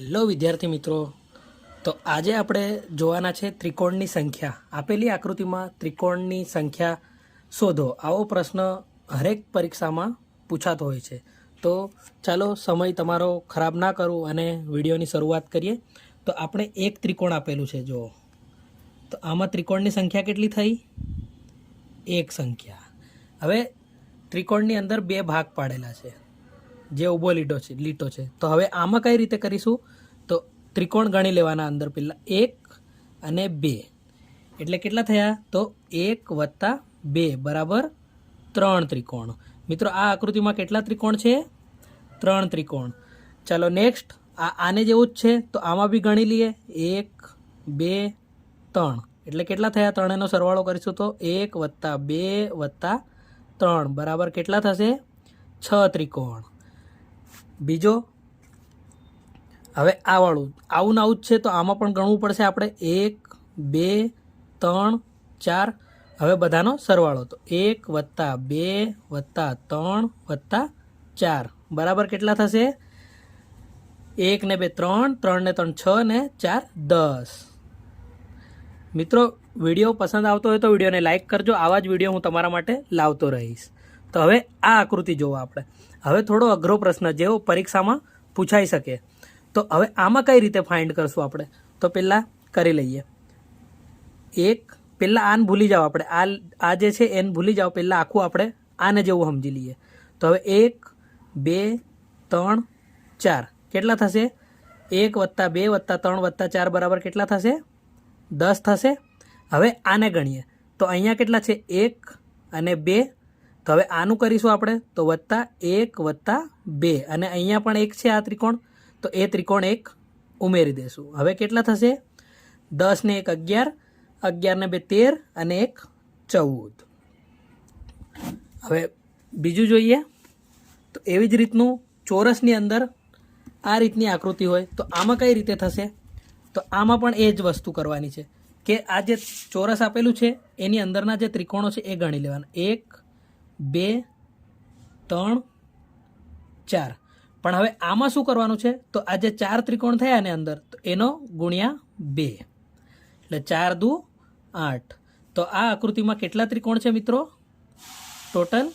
Hello વિદ્યાર્થી મિત્રો. તો આજે આપણે જોવાના છે ત્રિકોણની સંખ્યા. આપેલી આકૃતિમાં ત્રિકોણની સંખ્યા શોધો. આવો પ્રશ્ન હરેક પરીક્ષામાં પૂછાતો હોય છે. તો ચાલો સમય તમારો ખરાબ ના કરું અને વિડીયોની શરૂઆત કરીએ. તો આપણે એક ત્રિકોણ આપેલું છે, જુઓ. તો આમાં ત્રિકોણની સંખ્યા કેટલી થઈ? એક સંખ્યા. હવે ત્રિકોણની અંદર બે ભાગ પાડેલા છે. જે ઊભો લીટો છે લીટો છે. તો હવે આમાં કઈ રીતે કરીશું? તો ત્રિકોણ ગણી લેવાના અંદર પહેલાં એક અને બે. એટલે કેટલા થયા? તો એક વત્તા બે, બરાબર ત્રણ ત્રિકોણ. મિત્રો, આ આકૃતિમાં કેટલા ત્રિકોણ છે? ત્રણ ત્રિકોણ. ચાલો નેક્સ્ટ આ આને જેવું જ છે, તો આમાં બી ગણી લઈએ. એક, બે, ત્રણ. એટલે કેટલા થયા? ત્રણેનો સરવાળો કરીશું તો એક વત્તા બે વત્તા ત્રણ. બરાબર કેટલા થશે? છ ત્રિકોણ. બીજો? હવે આવાળું આવું ને આવું જ છે, તો આમાં પણ ગણવું પડશે આપણે. એક, બે, ત્રણ, ચાર. હવે બધાનો સરવાળો. તો એક વત્તા બે વત્તા ત્રણ વત્તા ચાર. બરાબર કેટલા થશે? એક ને બે ત્રણ ત્રણ ને ત્રણ છ ને ચાર દસ. મિત્રો, વીડિયો પસંદ આવતો હોય તો વિડીયોને લાઇક કરજો. આવા જ વીડિયો હું તમારા માટે લાવતો રહીશ. તો હવે આ આકૃતિ જોવો આપણે. હવે થોડો અઘરો પ્રશ્ન જેવો પરીક્ષામાં પૂછાઈ શકે. તો હવે આમાં કઈ રીતે ફાઇન્ડ કરશું આપણે? તો પહેલાં કરી લઈએ. એક, પહેલાં આને ભૂલી જાઓ આપણે. આ આ જે છે, એને ભૂલી જાઓ. પહેલાં આખું આપણે આને જેવું સમજી લઈએ. તો હવે એક, બે, ત્રણ, ચાર. કેટલા થશે? એક વત્તા બે વત્તા ત્રણ વત્તા ચાર બરાબર કેટલા થશે? દસ થશે. હવે આને ગણીએ. તો અહીંયા કેટલા છે? એક અને બે તો હવે આનું કરીશું આપણે. તો વત્તા એક વત્તા બે. અને અહીંયા પણ એક છે આ ત્રિકોણ. તો એ ત્રિકોણ એક ઉમેરી દેશું. હવે કેટલા થશે? દસ ને એક અગિયાર. અગિયાર ને બે તેર અને એક ચૌદ. હવે બીજું જોઈએ. તો એવી જ રીતનું ચોરસની અંદર આ રીતની આકૃતિ હોય. તો આમાં કઈ રીતે થશે? તો આમાં પણ એ જ વસ્તુ કરવાની છે કે આ જે ચોરસ આપેલું છે, એની અંદરના જે ત્રિકોણો છે, એ ગણી લેવાના. એક બે, ત્રણ, ચાર. પણ હવે આમાં શું કરવાનું છે? તો આ જે ચાર ત્રિકોણ થયા ને અંદર. તો એનો ગુણ્યા બે. એટલે ચાર દુ આઠ. તો આ આકૃતિમાં કેટલા ત્રિકોણ છે મિત્રો? ટોટલ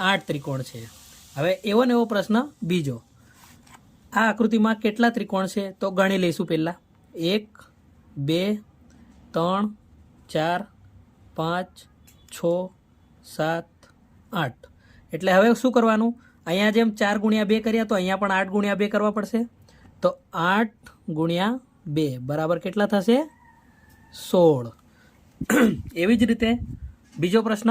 આઠ ત્રિકોણ છે. હવે એવો ને એવો પ્રશ્ન બીજો. આ આકૃતિમાં કેટલા ત્રિકોણ છે? તો ગણી લઈશું પહેલાં. એક, બે, ત્રણ, ચાર, પાંચ, છ, સાત આઠ. એટલે હવે શું કરવાનું? અહીંયા જેમ ચાર ગુણ્યા બે કર્યા તો અહીંયા પણ આઠ ગુણ્યા બે કરવા પડશે. તો આઠ ગુણ્યા બે. બરાબર કેટલા થશે? સોળ. એવી જ રીતે બીજો પ્રશ્ન.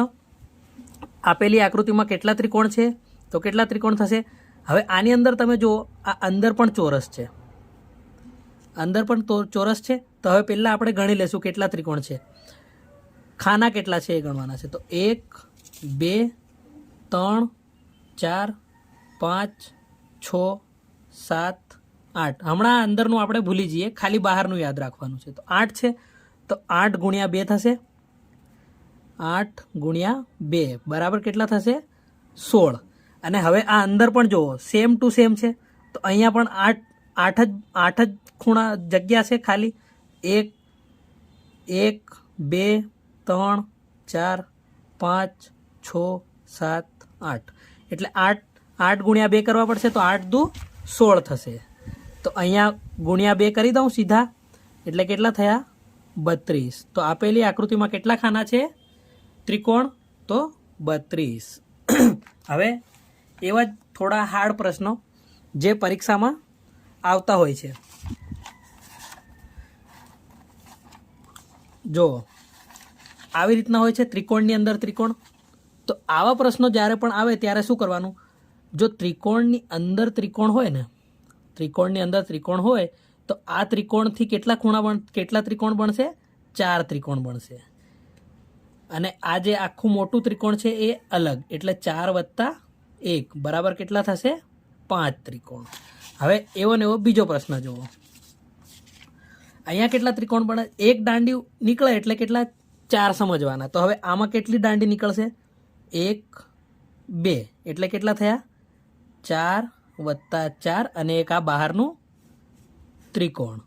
આપેલી આકૃતિમાં કેટલા ત્રિકોણ છે? તો કેટલા ત્રિકોણ થશે? હવે આની અંદર તમે જુઓ, આ અંદર પણ ચોરસ છે. અંદર પણ ચોરસ છે. તો હવે પહેલાં આપણે ગણી લેશું કેટલા ત્રિકોણ છે. ખાના કેટલા છે એ ગણવાના છે. તો એક, બે ત્રણ, ચાર, પાંચ, છ, સાત, આઠ. હમણાં અંદરનું આપણે ભૂલી જઈએ, ખાલી બહારનું યાદ રાખવાનું છે. તો આઠ છે, તો આઠ ગુણ્યા બે થશે. આઠ ગુણ્યા બે. બરાબર કેટલા થશે? સોળ. અને હવે આ અંદર પણ જુઓ સેમ ટુ સેમ છે. તો અહીંયા પણ આઠ આઠ જ આઠ જ ખૂણા જગ્યા છે ખાલી. એક એક, બે, ત્રણ, ચાર, પાંચ, છ, સાત આઠ. એટલે આઠ આઠ ગુણ્યા બે કરવા પડશે તો આઠ દુ સોળ થશે. તો અહીંયા ગુણ્યા બે કરી દઉં સીધા. એટલે કેટલા થયા? બત્રીસ. તો આપેલી આકૃતિમાં કેટલા ખાના છે? ત્રિકોણ તો બત્રીસ. હવે એવા જ થોડા હાર્ડ પ્રશ્નો જે પરીક્ષામાં આવતા હોય છે. જો આવી રીતના હોય છે ત્રિકોણની અંદર ત્રિકોણ. તો આવા પ્રશ્નો જ્યારે પણ આવે ત્યારે શું કરવાનું? જો ત્રિકોણની અંદર ત્રિકોણ હોય ને, ત્રિકોણની અંદર ત્રિકોણ હોય, તો આ ત્રિકોણથી કેટલા ખૂણા બન કેટલા ત્રિકોણ બનશે ચાર ત્રિકોણ બનશે અને આ જે આખું મોટું ત્રિકોણ છે એ અલગ, એટલે ચાર વત્તા એક. બરાબર કેટલા થશે? પાંચ ત્રિકોણ. હવે એવો ને એવો બીજો પ્રશ્ન જુઓ. અહીંયા કેટલા ત્રિકોણ બને? એક દાંડી નીકળે એટલે કેટલા? ચાર સમજવાના. તો હવે આમાં કેટલી દાંડી નીકળશે? એક, બે. એટલે કેટલા થયા? ચાર વત્તા ચાર અને એક આ બહારનું ત્રિકોણ.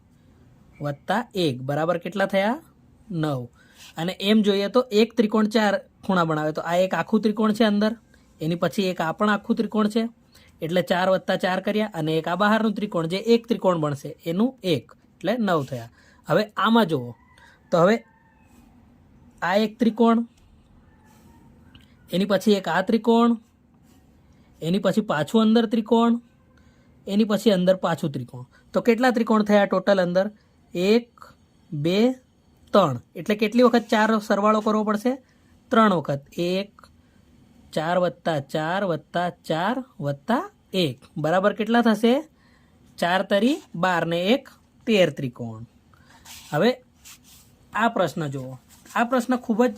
વત્તા એક. બરાબર કેટલા થયા? નવ. અને એમ જોઈએ તો એક ત્રિકોણ ચાર ખૂણા બનાવે. તો આ એક આખું ત્રિકોણ છે અંદર. એની પછી એક આ પણ આખું ત્રિકોણ છે. એટલે ચાર વત્તા ચાર કર્યા અને એક આ બહારનું ત્રિકોણ જે એક ત્રિકોણ બનશે, એનું એક. એટલે નવ થયા. હવે આમાં જુઓ. તો હવે આ એક ત્રિકોણ એની પછી એક આ ત્રિકોણ, એની પછી પાછું અંદર ત્રિકોણ, એની પછી અંદર પાછું ત્રિકોણ. તો કેટલા ત્રિકોણ થયા ટોટલ અંદર? એક, બે, ત્રણ. એટલે કેટલી વખત ચાર સરવાળો કરવો પડશે? ત્રણ વખત. એક, ચાર વત્તા ચાર વત્તા ચાર વત્તા એક. બરાબર કેટલા થશે? ચાર તરી બાર ને એક, તેર ત્રિકોણ. હવે આ પ્રશ્ન જુઓ. આ પ્રશ્ન ખૂબ જ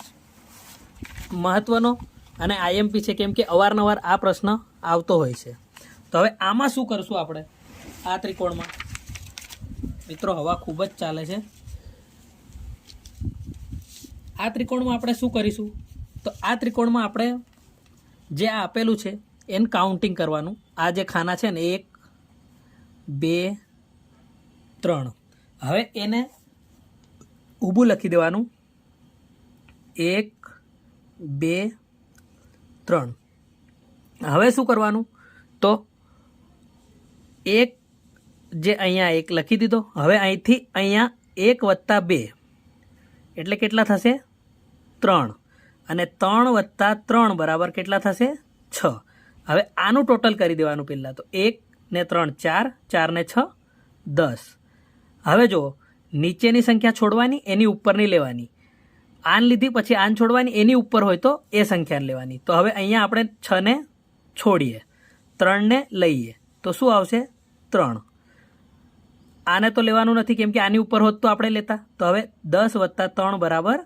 મહત્વનો અને આઈએમપી છે કેમ કે અવારનવાર આ પ્રશ્ન આવતો હોય છે. તો હવે આમાં શું કરશું આપણે? આ ત્રિકોણમાં. મિત્રો, હવા ખૂબ જ ચાલે છે. આ ત્રિકોણમાં આપણે શું કરીશું? તો આ ત્રિકોણમાં આપણે જે આ આપેલું છે, એને કાઉન્ટિંગ કરવાનું. આ જે ખાના છે ને, એક, બે, ત્રણ. હવે એને ઊભું લખી દેવાનું. એક, બે ત્રણ. હવે શું કરવાનું? તો એક જે અહીંયા એક લખી દીધો. હવે અહીંથી અહીંયા એક વત્તા બે. એટલે કેટલા થશે? ત્રણ. અને ત્રણ વત્તા ત્રણ બરાબર કેટલા થશે? છ. હવે આનું ટોટલ કરી દેવાનું પહેલાં તો. એક ને ત્રણ, ચાર. ચાર ને છ, દસ. હવે જુઓ, નીચેની સંખ્યા છોડવાની, એની ઉપરની લેવાની. આન લીધી, પછી આન છોડવાની, એની ઉપર હોય તો એ સંખ્યાને લેવાની. તો હવે અહીંયા આપણે છને છોડીએ ત્રણને લઈએ. તો શું આવશે? ત્રણ. આને તો લેવાનું નથી, કેમ કે આની ઉપર હોત તો આપણે લેતા. તો હવે દસ વત્તા ત્રણ બરાબર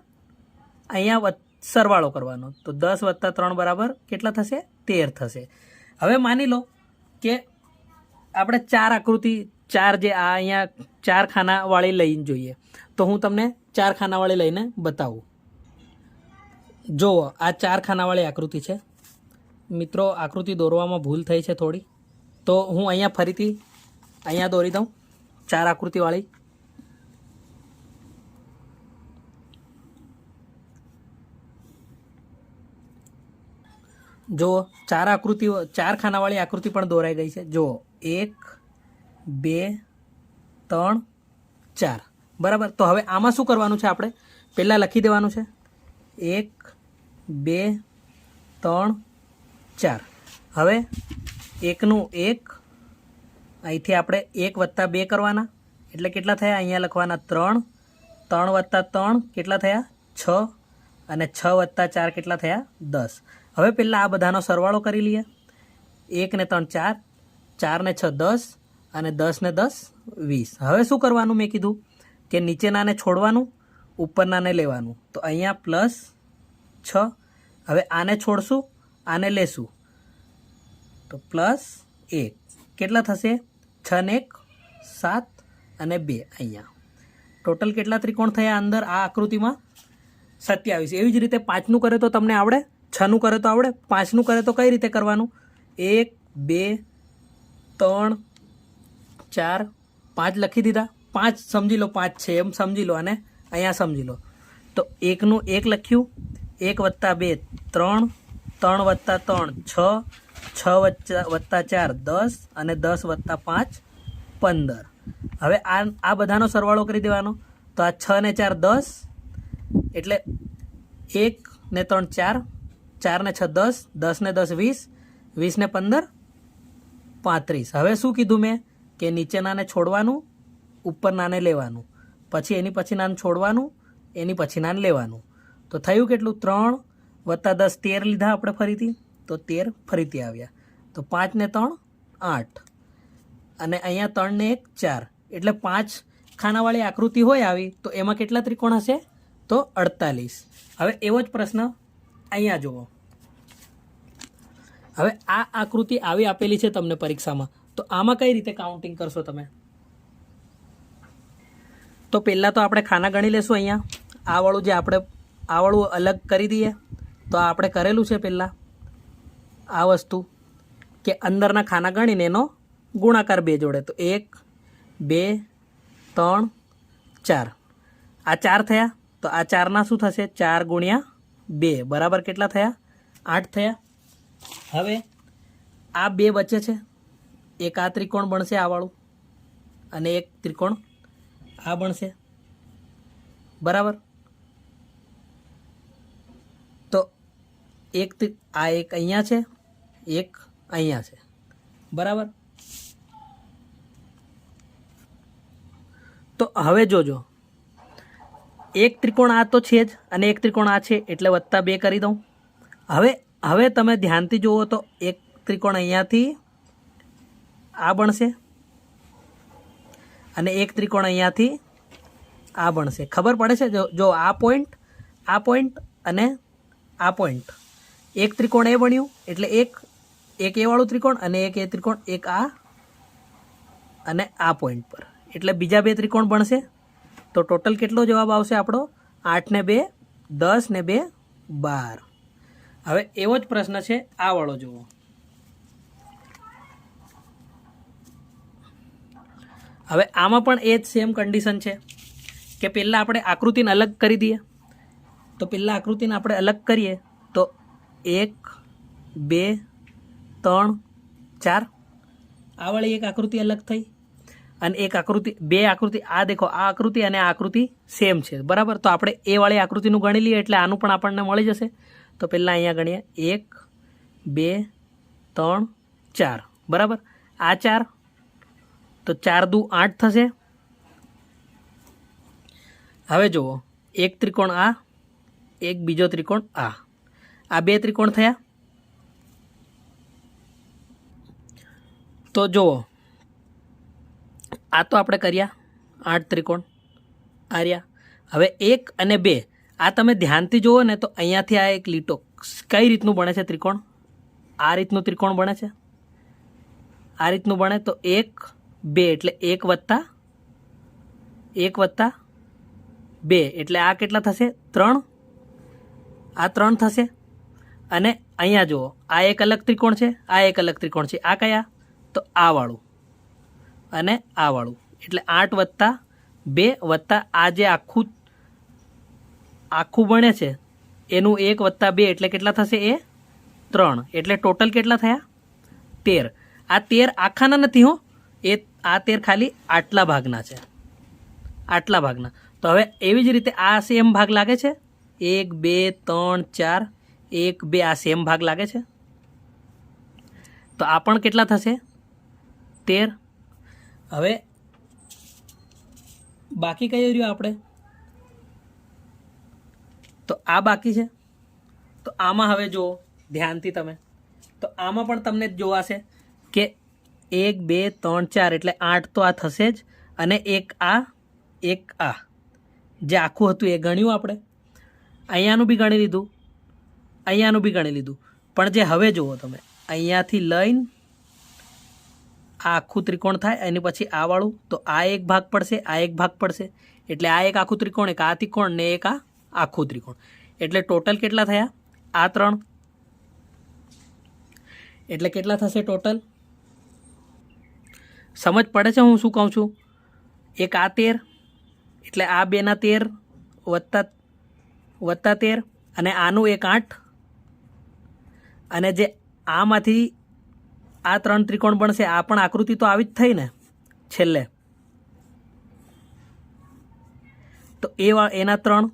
અહીંયા સરવાળો કરવાનો. તો દસ વત્તા ત્રણ બરાબર કેટલા થશે? તેર થશે. હવે માની લો કે આપણે ચાર આકૃતિ, ચાર જે આ અહીંયા ચાર ખાનાવાળી લઈને જોઈએ. તો હું તમને ચાર ખાનાવાળી લઈને બતાવું. જો, આ ચાર ખાનાવાળી આકૃતિ છે. મિત્રો, આકૃતિ દોરવામાં ભૂલ થઈ છે થોડી. તો હું અહીંયા ફરીથી અહીંયા દોરી દઉં, ચાર આકૃતિવાળી. જો, ચાર આકૃતિઓ ચાર ખાનાવાળી આકૃતિ પણ દોરાઈ ગઈ છે. જો, એક, બે, ત્રણ, ચાર. બરાબર? તો હવે આમાં શું કરવાનું છે આપણે? પહેલાં લખી દેવાનું છે. એક, બે, ત્રણ, ચાર. હવે એકનું એક, અહીંથી આપણે એક વત્તા બે કરવાના. એટલે કેટલા થયા? અહીંયા લખવાના ત્રણ. ત્રણ વત્તા ત્રણ કેટલા થયા? છ. અને છ વત્તા ચાર કેટલા થયા? દસ. હવે પહેલાં આ બધાનો સરવાળો કરી લઈએ. એક ને ત્રણ ચાર. ચાર ને છ દસ. અને દસ ને દસ વીસ. હવે શું કરવાનું મેં કીધું? કે નીચેનાને છોડવાનું, ઉપરનાને લેવાનું. તો અહીંયા પ્લસ છ. હવે આને છોડશું, આને લેશું. તો પ્લસ એક. કેટલા થશે? છ ને એક, સાત અને બે અહીંયા. ટોટલ કેટલા ત્રિકોણ થયા અંદર આ આકૃતિમાં? સત્યાવીસ. એવી જ રીતે પાંચનું કરે તો તમને આવડે? છનું કરે તો આવડે? પાંચનું કરે તો કઈ રીતે કરવાનું? એક, બે, ત્રણ, ચાર, પાંચ લખી દીધા. પાંચ સમજી લો, પાંચ છે, એમ સમજી લો અને અહીંયા સમજી લો. તો એકનું એક લખ્યું. એક વત્તા બે, ત્રણ. ત્રણ વત્તા ત્રણ, છ. છ વત્તા વત્તા ચાર, દસ. અને દસ વત્તા પાંચ, પંદર. હવે આ આ બધાનો સરવાળો કરી દેવાનો. તો આ છ ને ચાર, દસ. એટલે એક ને ત્રણ, ચાર. ચાર ને છ, દસ. દસ ને દસ, વીસ. વીસ ને પંદર, પાંત્રીસ. હવે શું કીધું મેં? કે નીચેનાને છોડવાનું ઉપરનાને લેવાનું. પછી એની પછી નાન છોડવાનું, એની પછી નાન લેવાનું. તો થયું કેટલું? ત્રણ વત્તા દસ તેર લીધા આપણે ફરીથી? તો તેર ફરીથી આવ્યા. તો પાંચ ને ત્રણ, આઠ. અને અહીંયા ત્રણ ને એક, ચાર. એટલે પાંચ ખાનાવાળી આકૃતિ હોય આવી, તો એમાં કેટલા ત્રિકોણ હશે? તો અડતાલીસ. હવે એવો જ પ્રશ્ન અહીંયા જુઓ. હવે આ આકૃતિ આવી આપેલી છે તમને પરીક્ષામાં. તો આમાં કઈ રીતે કાઉન્ટિંગ કરશો તમે? તો પહેલાં તો આપણે ખાના ગણી લેશું અહીંયા. આ જે આપણે આ અલગ કરી દઈએ. તો આપણે કરેલું છે પહેલાં. આ વસ્તુ કે અંદરના ખાના ગણીને એનો ગુણાકાર બે જોડે. તો એક, બે, ત્રણ, ચાર. આ ચાર થયા. તો આ ચારના શું થશે? ચાર ગુણ્યા બે. બરાબર કેટલા થયા? આઠ થયા. હવે આ બે વચ્ચે છે. એક આ ત્રિકોણ બનશે આ વાળું અને એક ત્રિકોણ આ બનશે. બરાબર? તો એક આ એક અહીંયા છે, એક અહીંયા છે. બરાબર? તો હવે જોજો. એક ત્રિકોણ આ તો છે જ, અને એક ત્રિકોણ આ છે, એટલે વત્તા બે કરી દઉં. હવે હવે તમે ધ્યાનથી જુઓ તો એક ત્રિકોણ અહીંયાથી આ બનશે. અને એક ત્રિકોણ અહીંયાથી આ બનશે. ખબર પડે છે? જો જો આ પોઈન્ટ આ પોઈન્ટ અને આ પોઈન્ટ એક ત્રિકોણ એ બન્યું, એટલે એક એક એ વાળું ત્રિકોણ અને એક એ ત્રિકોણ, એક આ અને આ પોઈન્ટ પર. એટલે બીજા બે ત્રિકોણ બનશે. તો ટોટલ કેટલો જવાબ આવશે આપણો? આઠ ને બે, દસ ને બે, બાર. હવે એવો જ પ્રશ્ન છે આ વાળો જુઓ. હવે આમાં પણ એ જ સેમ કન્ડિશન છે કે પહેલાં આપણે આકૃતિને અલગ કરી દઈએ. તો પહેલાં આકૃતિને આપણે અલગ કરીએ તો એક, બે, ત્રણ, ચાર. આ વાળી એક આકૃતિ અલગ થઈ અને એક આકૃતિ, બે આકૃતિ, આ દેખો, આ આકૃતિ અને આ આકૃતિ સેમ છે. બરાબર? તો આપણે એ વાળી આકૃતિનું ગણી લઈએ એટલે આનું પણ આપણને મળી જશે. તો પહેલાં અહીંયા ગણીએ. એક, બે, ત્રણ, ચાર. બરાબર? આ ચાર તો ચાર દુ આઠ થશે. હવે જુઓ, એક ત્રિકોણ આ, એક બીજો ત્રિકોણ આ. આ બે ત્રિકોણ થયા. તો જુઓ, આ તો આપણે કર્યા, આઠ ત્રિકોણ આર્યા હવે એક અને બે, આ તમે ધ્યાનથી જુઓ ને તો અહીંયાથી આ એક લીટો કઈ રીતનું બને છે ત્રિકોણ? આ રીતનું ત્રિકોણ બને છે. આ રીતનું બને તો એક બે એટલે એક વત્તા એક વત્તા બે. એટલે આ કેટલા થશે? ત્રણ. આ ત્રણ થશે. અને અહીંયા જુઓ, આ એક અલગ ત્રિકોણ છે, આ એક અલગ ત્રિકોણ છે. આ કયા? તો આ વાળું. અને આ વાળું. એટલે આઠ વત્તા બે વત્તા આ જે આખું આખું બને છે, એનું એક વત્તા બે એટલે કેટલા થશે એ? ત્રણ. એટલે ટોટલ કેટલા થયા? તેર. આ તેર આખાના નથી હો. એ આ તેર ખાલી આટલા ભાગના છે. આટલા ભાગના. તો હવે એવી જ રીતે આ સેમ ભાગ લાગે છે? એક, બે, ત્રણ, ચાર. એક, બે આ સેમ ભાગ લાગે છે? તો આ પણ કેટલા થશે? તેર. હવે બાકી કઈ રહ્યું આપણે? તો આ બાકી છે. તો આમાં હવે જુઓ, ધ્યાનથી તમે. તો આમાં પણ તમને જોવાશે કે એક, બે, ત્રણ, ચાર, એટલે આઠ તો આ થશે જ. અને એક આ એક આ. જે આખું હતું એ ગણ્યું આપણે. અહીંયાનું બી ગણી લીધું. અહીંયાનું બી ગણી લીધું. પણ જે હવે જુઓ તમે, અહીંયાથી લઈને આ આખું ત્રિકોણ થાય, એની પછી આ વાળું, તો આ એક ભાગ પડશે, આ એક ભાગ પડશે. એટલે આ એક આખું ત્રિકોણ, એક આ ત્રિકોણ, ને એક આ આખું ત્રિકોણ. એટલે ટોટલ કેટલા થયા? આ ત્રણ. એટલે કેટલા થશે ટોટલ? સમજ પડે છે હું શું કહું છું? એક આ તેર, એટલે આ બેના તેર, વત્તા વત્તા તેર, અને આનું એક આઠ. અને જે આમાંથી આ ત્રણ ત્રિકોણ બનશે, આ પણ આકૃતિ તો આવી જ થઈ ને, છેલ્લે. તો એ એના ત્રણ,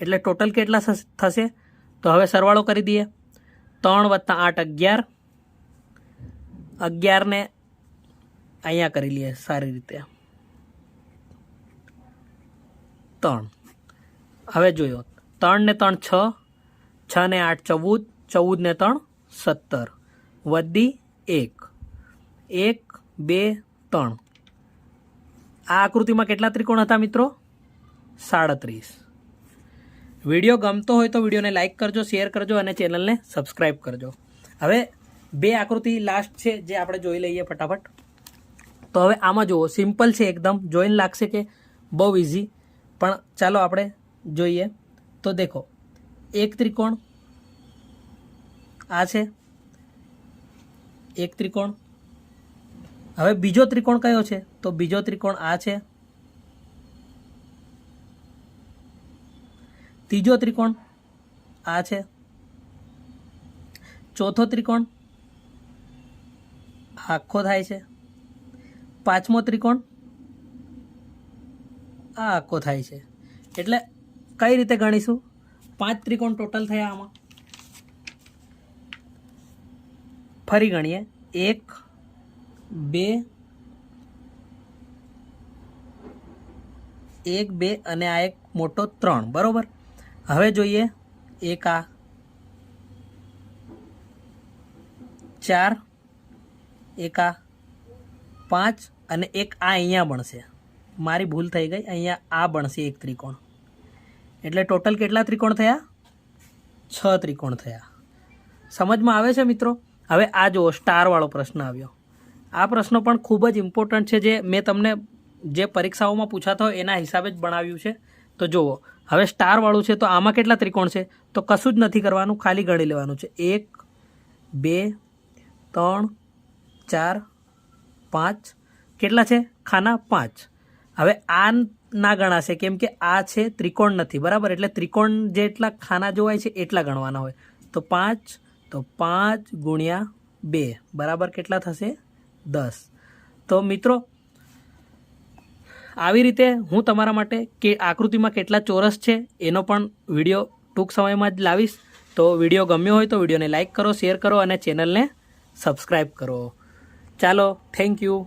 એટલે ટોટલ કેટલા થશે? તો હવે સરવાળો કરી દઈએ. ત્રણ વત્તા આઠ અગિયાર. અગિયારને અહીંયા કરી લઈએ સારી રીતે. ત્રણ. હવે જોયો. ત્રણ ને ત્રણ છ છ ને આઠ ચૌદ ચૌદ ને ત્રણ સત્તર. વધી એક. એક, બે, ત્રણ. આ આકૃતિમાં કેટલા ત્રિકોણ હતા મિત્રો? સાડત્રીસ. વીડિયો ગમતો હોય તો વિડીયોને લાઇક કરજો, શેર કરજો અને ચેનલને સબસ્ક્રાઈબ કરજો. હવે બે આકૃતિ લાસ્ટ છે, જે આપણે જોઈ લઈએ ફટાફટ. તો હવે આમાં જુઓ સિમ્પલ છે એકદમ, જોઈન લાગશે કે બહુ ઇઝી પણ ચાલો આપણે જોઈએ. તો દેખો, એક ત્રિકોણ આ છે, એક ત્રિકોણ. હવે બીજો ત્રિકોણ કયો છે? તો બીજો ત્રિકોણ આ છે. ત્રીજો ત્રિકોણ આ છે. ચોથો ત્રિકોણ આખો થાય છે. પાંચમો ત્રિકોણ? આ આખો થાય છે. એટલે કઈ રીતે ગણીશું? પાંચ ત્રિકોણ ટોટલ થયા આમાં. ફરી ગણીએ. એક, બે એક, બે અને આ એક મોટો ત્રણ. બરોબર? હવે જોઈએ. એક આ. ચાર. એક આ. પાંચ. અને એક આ અહીંયા બનશે મારી ભૂલ થઈ ગઈ, અહીંયા આ બનશે એક ત્રિકોણ. એટલે ટોટલ કેટલા ત્રિકોણ થયા? છ ત્રિકોણ થયા. સમજમાં આવે છે મિત્રો? હવે આ જુઓ, સ્ટારવાળો પ્રશ્ન આવ્યો. આ પ્રશ્ન પણ ખૂબ જ ઇમ્પોર્ટન્ટ છે જે મેં તમને જે પરીક્ષાઓમાં પૂછાતો હોય એના હિસાબે જ બનાવ્યું છે. તો જુઓ, હવે સ્ટારવાળું છે તો આમાં કેટલા ત્રિકોણ છે? તો કશું જ નથી કરવાનું, ખાલી ગણી લેવાનું છે. એક, બે, ત્રણ, ચાર, પાંચ કેટલા છે? ખાના પાંચ. હવે આ ના ગણાશે, કેમ કે આ છે ત્રિકોણ નથી, બરાબર? એટલે ત્રિકોણ જેટલા ખાના જોવાય છે એટલા ગણવાના હોય. તો પાંચ તો પાંચ ગુણ્યા બે, બરાબર કેટલા થશે? દસ. તો મિત્રો, આવી રીતે હું તમારા માટે કે આકૃતિમાં કેટલા ચોરસ છે એનો પણ વીડિયો ટૂંક સમયમાં જ લાવીશ. તો વીડિયો ગમ્યો હોય તો વિડીયોને લાઇક કરો, શેર કરો અને ચેનલને સબસ્ક્રાઈબ કરો. ચાલો, થેન્ક યુ.